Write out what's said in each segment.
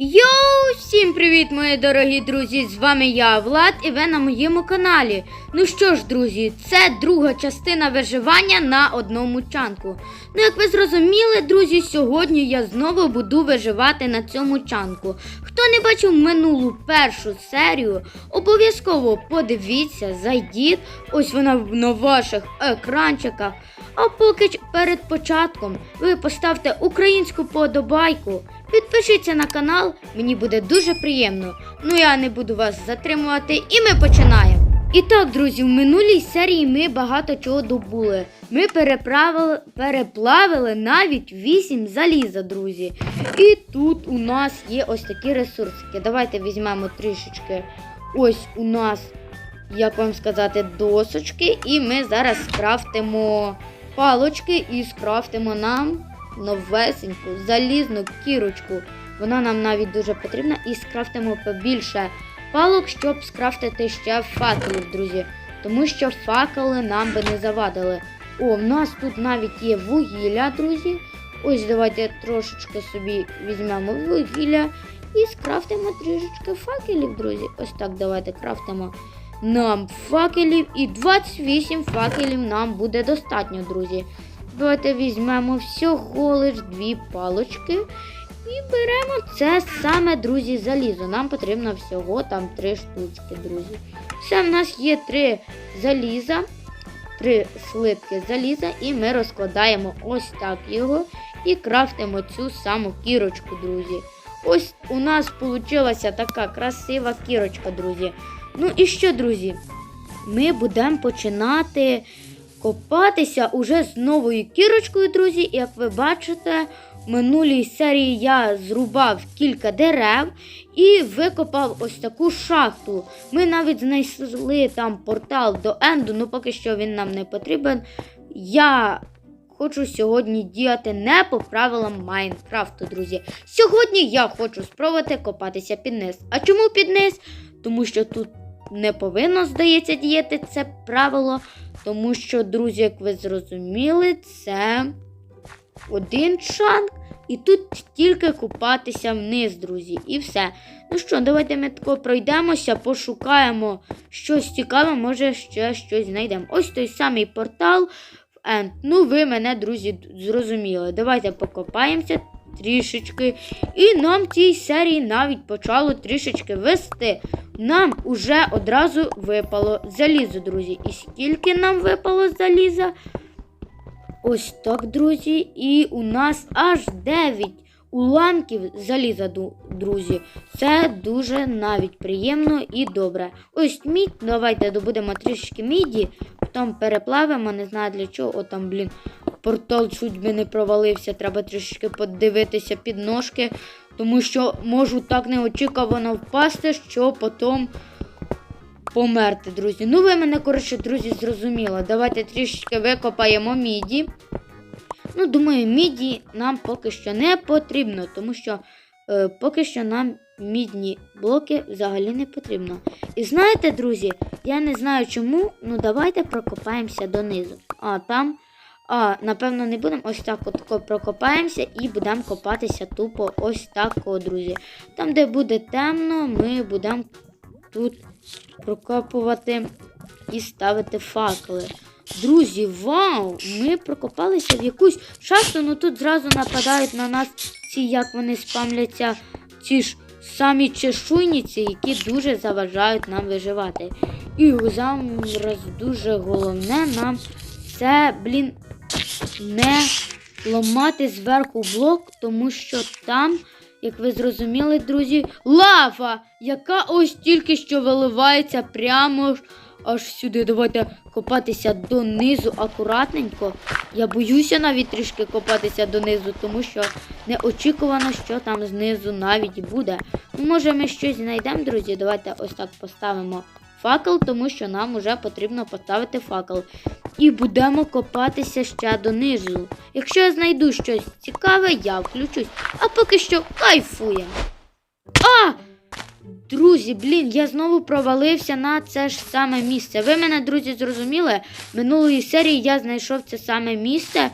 Йоу, всім привіт, мої дорогі друзі! З вами я, Влад, і ви на моєму каналі. Ну що ж, друзі, це друга частина виживання на одному чанку. Ну, як ви зрозуміли, друзі, сьогодні я знову буду виживати на цьому чанку. Хто не бачив минулу першу серію, обов'язково подивіться, зайдіть, ось вона на ваших екранчиках. А поки перед початком ви поставте українську подобайку, підпишіться на канал, мені буде дуже приємно. Ну я не буду вас затримувати, і ми починаємо. І так, друзі, в минулій серії ми багато чого добули. Ми переправили, переплавили навіть 8 заліза, друзі. І тут у нас є ось такі ресурсики. Давайте візьмемо трішечки. Ось у нас, як вам сказати, досочки, і ми зараз скрафтимо палочки і скрафтимо нам новесеньку залізну кірочку. Вона нам навіть дуже потрібна. І скрафтимо побільше палок, щоб скрафтити ще факелів, друзі. Тому що факели нам би не завадили. О, в нас тут навіть є вугілля, друзі. Ось давайте трошечки собі візьмемо вугілля і скрафтимо трішечки факелів, друзі. Ось так давайте крафтимо нам факелів і 28 факелів нам буде достатньо, друзі. Давайте візьмемо всього лиш дві палочки і беремо це саме, друзі, залізо. Нам потрібно всього там три штучки, друзі. Все, в нас є три заліза, три слитки заліза, і ми розкладаємо ось так його і крафтимо цю саму кірочку, друзі. Ось у нас вийшла така красива кірочка, друзі. Ну і що, друзі? Ми будемо починати копатися уже з новою кірочкою, друзі. Як ви бачите, в минулій серії я зрубав кілька дерев і викопав ось таку шахту. Ми навіть знайшли там портал до Енду, ну поки що він нам не потрібен. Я хочу сьогодні діяти не по правилам Майнкрафту, друзі. Сьогодні я хочу спробувати копатися під низ. А чому під низ? Тому що тут не повинно, здається, діяти це правило. Тому що, друзі, як ви зрозуміли, це один чанк. І тут тільки купатися вниз, друзі. І все. Ну що, давайте ми тако пройдемося, пошукаємо щось цікаве, може ще щось знайдемо. Ось той самий портал End. Ну, ви мене, друзі, зрозуміли. Давайте покопаємося трішечки. І нам цій серії навіть почало трішечки вести. Нам уже одразу випало залізо, друзі. І скільки нам випало заліза? Ось так, друзі. І у нас аж 9 уламків заліза, друзі. Це дуже навіть приємно і добре. Ось мідь, давайте добудемо трішки міді, потім переплавимо, не знаю для чого. О, там, блін, портал чуть би не провалився. Треба трішки подивитися під ножки, тому що можу так неочікувано впасти, що потім померти, друзі. Ну, ви мене, коротше, друзі, зрозуміли. Давайте трішечки викопаємо міді. Ну, думаю, міді нам поки що не потрібно, тому що е, поки що нам мідні блоки взагалі не потрібно. І знаєте, друзі, я не знаю чому, ну давайте прокопаємося донизу. А там. А, напевно, не будемо ось так от прокопаємося і будемо копатися тупо ось так, друзі. Там, де буде темно, ми будемо тут прокопувати і ставити факели. Друзі, вау! Ми прокопалися в якусь шахту, ну тут зразу нападають на нас ці, як вони спамляться, ці ж самі чешуйниці, які дуже заважають нам виживати. І зараз дуже головне нам це, блін, не ламати зверху блок, тому що там, як ви зрозуміли, друзі, лава, яка ось тільки що виливається прямо аж сюди. Давайте копатися донизу акуратненько. Я боюся навіть трішки копатися донизу, тому що неочікувано, що там знизу навіть буде. Може, ми щось знайдемо, друзі. Давайте ось так поставимо факел, тому що нам вже потрібно поставити факел. І будемо копатися ще донизу. Якщо я знайду щось цікаве, я включусь. А поки що кайфуємо. А! Друзі, блін, я знову провалився на це ж саме місце. Ви мене, друзі, зрозуміли? Минулої серії я знайшов це саме місце.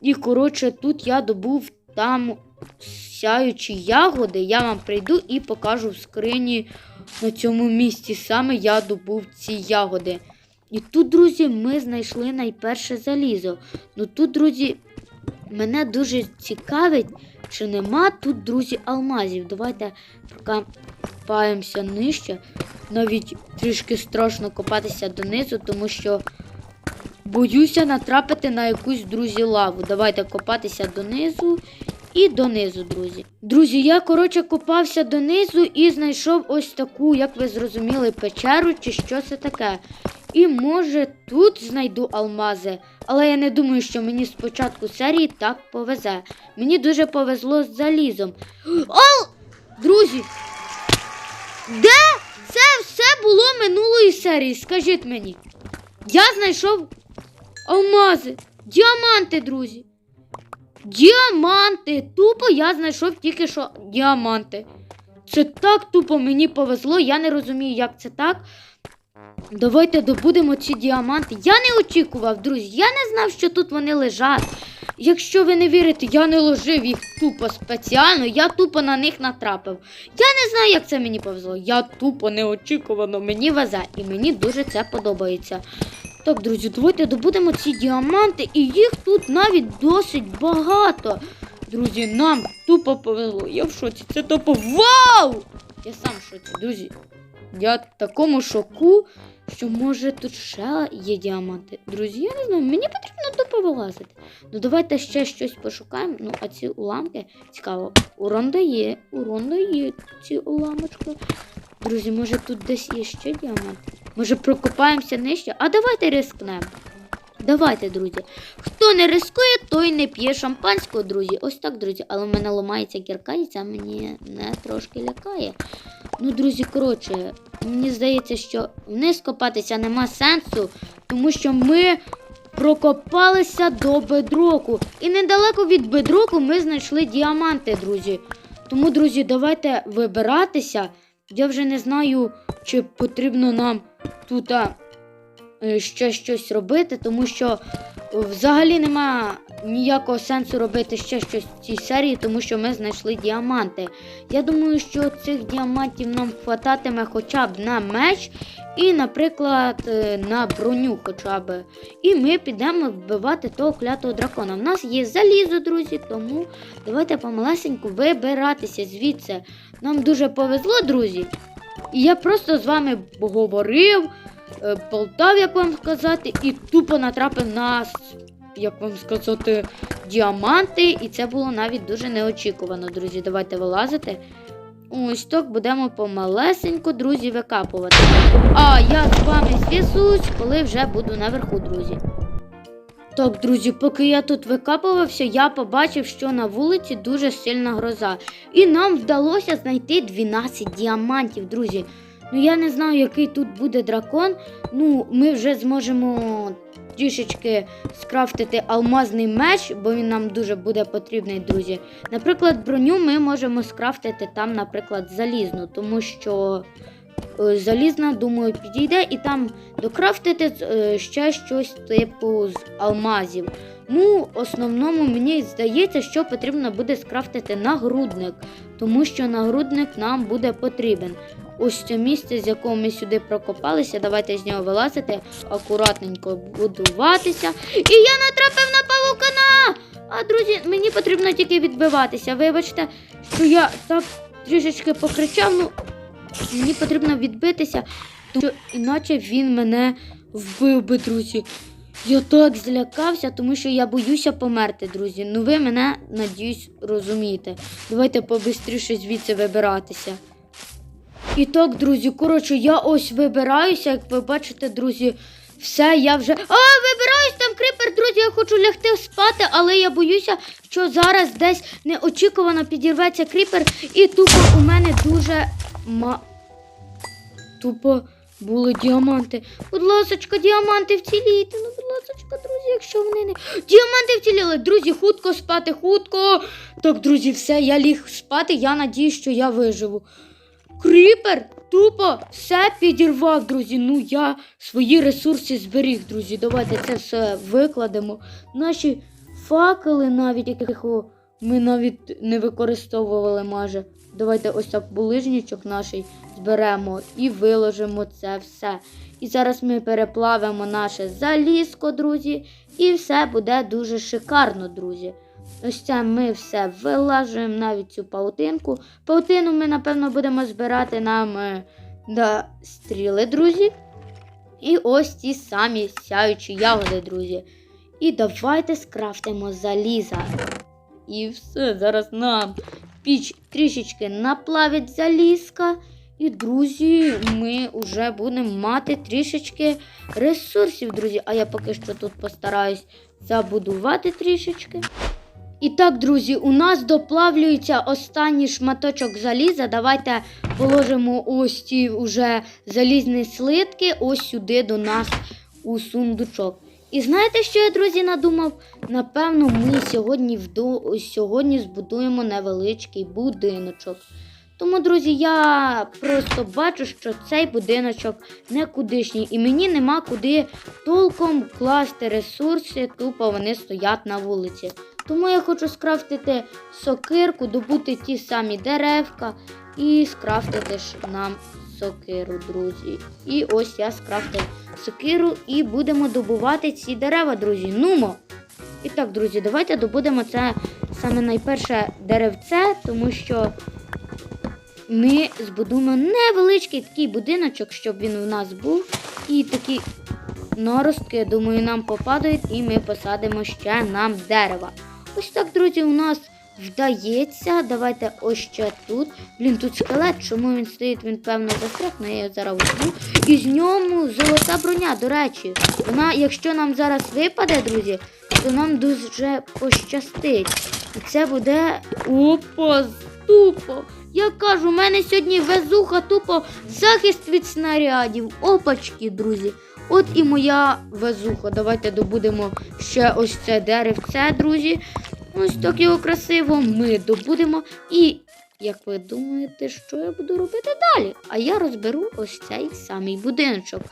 І, коротше, тут я добув там сяючі ягоди, я вам прийду і покажу в скрині на цьому місці. Саме я добув ці ягоди. І тут, друзі, ми знайшли найперше залізо. Ну тут, друзі, мене дуже цікавить, чи нема тут, друзі, алмазів. Давайте прокопаємося нижче. Навіть трішки страшно копатися донизу, тому що боюся натрапити на якусь, друзі, лаву. Давайте копатися донизу і донизу, друзі. Друзі, я, коротше, копався донизу і знайшов ось таку, як ви зрозуміли, печеру, чи що це таке. І може тут знайду алмази, але я не думаю, що мені з початку серії так повезе. Мені дуже повезло з залізом. Ал! Друзі! Де це все було минулої серії? Скажіть мені. Я знайшов алмази, діаманти, друзі. Діаманти! Тупо я знайшов тільки що діаманти. Це так тупо мені повезло, я не розумію, як це так. Давайте добудемо ці діаманти. Я не очікував, друзі. Я не знав, що тут вони лежать. Якщо ви не вірите, я не ложив їх тупо спеціально, я тупо на них натрапив. Я не знаю, як це мені повезло. Я тупо неочікувано мені везе, і мені дуже це подобається. Так, друзі, давайте добудемо ці діаманти, і їх тут навіть досить багато. Друзі, нам тупо повезло. Я в шоці. Це тупо вау! Я сам в шоці, друзі. Я в такому шоку, що може тут ще є діаманти. Друзі, я не знаю, мені потрібно тупо вилазити. Ну давайте ще щось пошукаємо. Ну, а ці уламки цікаво. Урон дає, урон дає ці уламочки. Друзі, може тут десь є ще діамант? Може прокопаємося нижче? А давайте рискнемо. Давайте, друзі. Хто не рискує, той не п'є шампанського, друзі. Ось так, друзі. Але в мене ламається кірка, і це мені не трошки лякає. Ну, друзі, коротше, мені здається, що вниз копатися нема сенсу, тому що ми прокопалися до бедроку. І недалеко від бедроку ми знайшли діаманти, друзі. Тому, друзі, давайте вибиратися. Я вже не знаю, чи потрібно нам тут е, ще щось робити, тому що взагалі нема ніякого сенсу робити ще щось в цій серії, тому що ми знайшли діаманти. Я думаю, що цих діамантів нам хвататиме хоча б на меч і, наприклад, е, на броню хоча б. І ми підемо вбивати того клятого дракона. У нас є залізо, друзі, тому давайте помалесеньку вибиратися звідси. Нам дуже повезло, друзі. І я просто з вами говорив, е, болтав, як вам сказати, і тупо натрапив на, як вам сказати, діаманти. І це було навіть дуже неочікувано, друзі. Давайте вилазити. Ось так будемо помалесенько, друзі, викапувати. А я з вами зв'язусь, коли вже буду наверху, друзі. Так, друзі, поки я тут викапувався, я побачив, що на вулиці дуже сильна гроза. І нам вдалося знайти 12 діамантів, друзі. Ну я не знаю, який тут буде дракон. Ну, ми вже зможемо трішечки скрафтити алмазний меч, бо він нам дуже буде потрібний, друзі. Наприклад, броню ми можемо скрафтити там, наприклад, залізну, тому що е, залізна, думаю, підійде і там докрафтити е, ще щось типу з алмазів. Ну, основному мені здається, що потрібно буде скрафтити нагрудник, тому що нагрудник нам буде потрібен. Ось це місце, з якого ми сюди прокопалися. Давайте з нього вилазити, акуратненько будуватися. І я натрапив на павукана! А друзі, мені потрібно тільки відбиватися. Вибачте, що я так трішечки покричав. Ну, мені потрібно відбитися, тому що іначе він мене вбив би, друзі. Я так злякався, тому що я боюся померти, друзі. Ну ви мене, надіюсь, розумієте. Давайте побистріше звідси вибиратися. І так, друзі, коротше, я ось вибираюся, як ви бачите, друзі, все, я вже. А, вибираюсь там крипер, друзі, я хочу лягти спати, але я боюся, що зараз десь неочікувано підірветься кріпер, і тупо у мене дуже ма. Тупо були діаманти. Будь ласочка, діаманти вцілійте. Ну, будь ласочка, друзі, якщо вони не. Діаманти вціліли. Друзі, хутко спати, хутко. Так, друзі, все, я ліг спати. Я надію, що я виживу. Кріпер тупо все підірвав, друзі. Ну я свої ресурси зберіг, друзі. Давайте це все викладемо. Наші факели навіть яких ми навіть не використовували майже. Давайте ось так булижничок наш зберемо і виложимо це все. І зараз ми переплавимо наше залізко, друзі, і все буде дуже шикарно, друзі. Ось це ми все вилажуємо навіть цю паутинку. Паутину ми, напевно, будемо збирати нам е, на стріли, друзі. І ось ті самі сяючі ягоди, друзі. І давайте скрафтимо заліза. І все, зараз нам піч трішечки наплавить залізка. І, друзі, ми вже будемо мати трішечки ресурсів, друзі. А я поки що тут постараюсь забудувати трішечки. І так, друзі, у нас доплавлюється останній шматочок заліза. Давайте положимо ось ці вже залізні слитки ось сюди до нас у сундучок. І знаєте, що я, друзі, надумав? Напевно, ми сьогодні вду... сьогодні збудуємо невеличкий будиночок. Тому, друзі, я просто бачу, що цей будиночок не кудишній, і мені нема куди толком класти ресурси, тупо вони стоять на вулиці. Тому я хочу скрафтити сокирку, добути ті самі деревка і скрафтити ж нам сокиру, друзі. І ось я скрафтив сокиру і будемо добувати ці дерева, друзі. Нумо! І так, друзі, давайте добудемо це саме найперше деревце, тому що ми збудуємо невеличкий такий будиночок, щоб він у нас був. І такі наростки, я думаю, нам попадають, і ми посадимо ще нам дерева. Ось так, друзі, у нас вдається. Давайте ось ще тут. Блін, тут скелет, чому він стоїть? Він, певно, застряг, але я зараз візьму. І з ньому золота броня, до речі. Вона, якщо нам зараз випаде, друзі, то нам дуже пощастить. І це буде. Опа, тупо. Я кажу, у мене сьогодні везуха тупо захист від снарядів. Опачки, друзі. От і моя везуха. Давайте добудемо ще ось це деревце, друзі. Ось так його красиво ми добудемо. І, як ви думаєте, що я буду робити далі? А я розберу ось цей самий будиночок.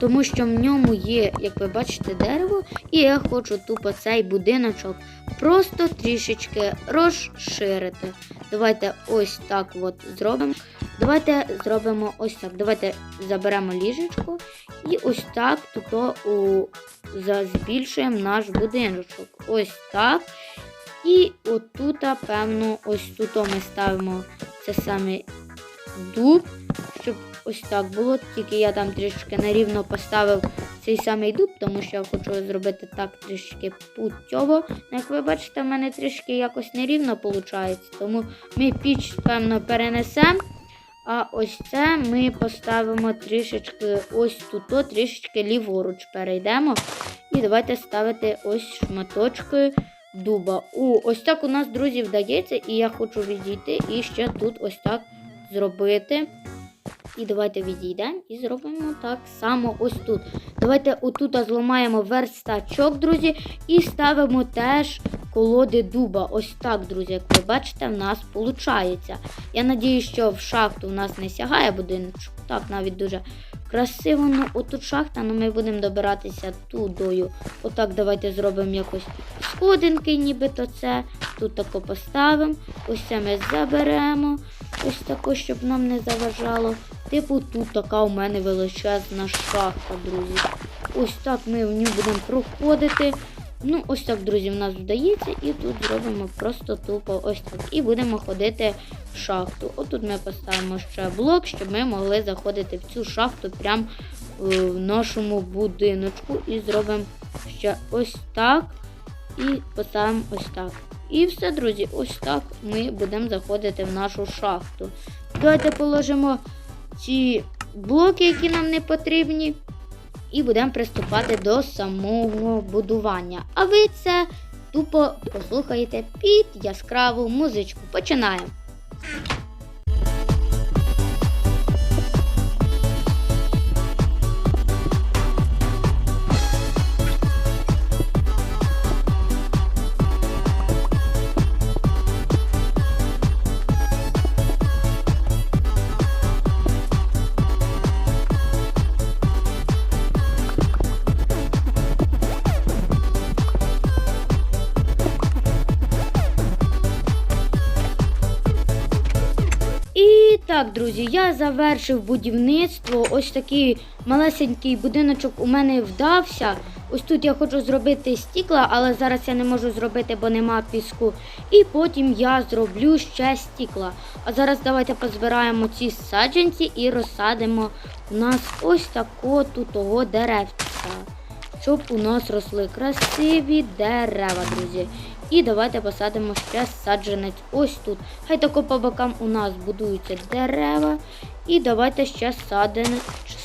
Тому що в ньому є, як ви бачите, дерево, і я хочу тупо цей будиночок просто трішечки розширити. Давайте ось так от зробимо. Давайте зробимо ось так. Давайте заберемо ліжечко і ось так тут у, збільшуємо наш будиночок. Ось так. І отут, певно, ось тут ми ставимо це саме дуб, щоб ось так було. Тільки я там трішки нерівно поставив цей самий дуб, тому що я хочу зробити так трішки путьово. Ну, Як ви бачите, в мене трішки якось нерівно виходить. Тому ми піч, певно, перенесемо. А ось це ми поставимо трішечки ось тут, трішечки ліворуч перейдемо. І давайте ставити ось шматочки дуба. О, ось так у нас, друзі, вдається, і я хочу відійти і ще тут ось так зробити. І давайте відійдемо і зробимо так само ось тут. Давайте отут зламаємо верстачок, друзі, і ставимо теж колоди дуба. Ось так, друзі, як ви бачите, в нас виходить. Я надію, що в шахту в нас не сягає будиночок. Так, навіть дуже красиво. Ну, отут шахта, ну ми будемо добиратися тудою. Отак давайте зробимо якось сходинки, нібито це. Тут тако поставимо. Ось це ми заберемо. Ось тако, щоб нам не заважало. Типу, тут така у мене величезна шахта, друзі. Ось так ми в ній будемо проходити. Ну, ось так, друзі, в нас вдається, і тут зробимо просто тупо ось так. І будемо ходити в шахту. Отут ми поставимо ще блок, щоб ми могли заходити в цю шахту прямо е, в нашому будиночку. І зробимо ще ось так. І поставимо ось так. І все, друзі, ось так ми будемо заходити в нашу шахту. Давайте положимо ці блоки, які нам не потрібні, і будемо приступати до самого будування. А ви це тупо послухаєте під яскраву музичку. Починаємо. Так, друзі, я завершив будівництво. Ось такий малесенький будиночок у мене вдався. Ось тут я хочу зробити стікла, але зараз я не можу зробити, бо нема піску. І потім я зроблю ще стікла. А зараз давайте позбираємо ці саджанці і розсадимо у нас ось тако тут деревця. Щоб у нас росли красиві дерева, друзі. І давайте посадимо ще саджанець ось тут. Хай тако по бокам у нас будуються дерева. І давайте ще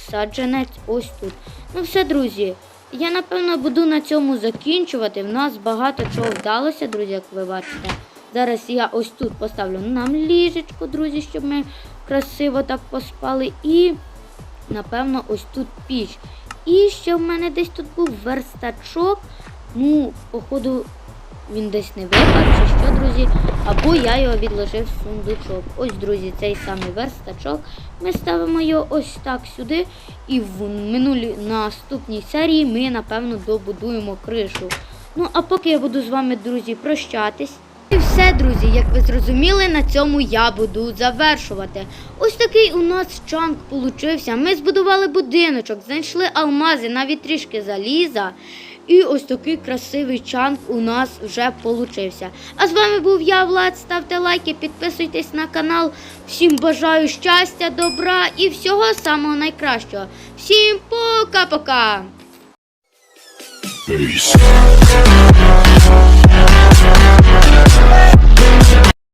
саджанець ось тут. Ну все, друзі. Я напевно буду на цьому закінчувати. В нас багато чого вдалося, друзі, як ви бачите. Зараз я ось тут поставлю нам ліжечко, друзі, щоб ми красиво так поспали. І, напевно, ось тут піч. І ще в мене десь тут був верстачок. Ну, походу, він десь не випав, чи що, друзі. Або я його відложив в сундучок. Ось, друзі, цей самий верстачок. Ми ставимо його ось так сюди. І в минулій наступній серії ми, напевно, добудуємо кришу. Ну, а поки я буду з вами, друзі, прощатись. І все, друзі, як ви зрозуміли, на цьому я буду завершувати. Ось такий у нас чанк получився. Ми збудували будиночок, знайшли алмази, навіть трішки заліза. І ось такий красивий чанг у нас вже получився. А з вами був я, Влад. Ставте лайки, підписуйтесь на канал. Всім бажаю щастя, добра і всього самого найкращого. Всім пока-пока!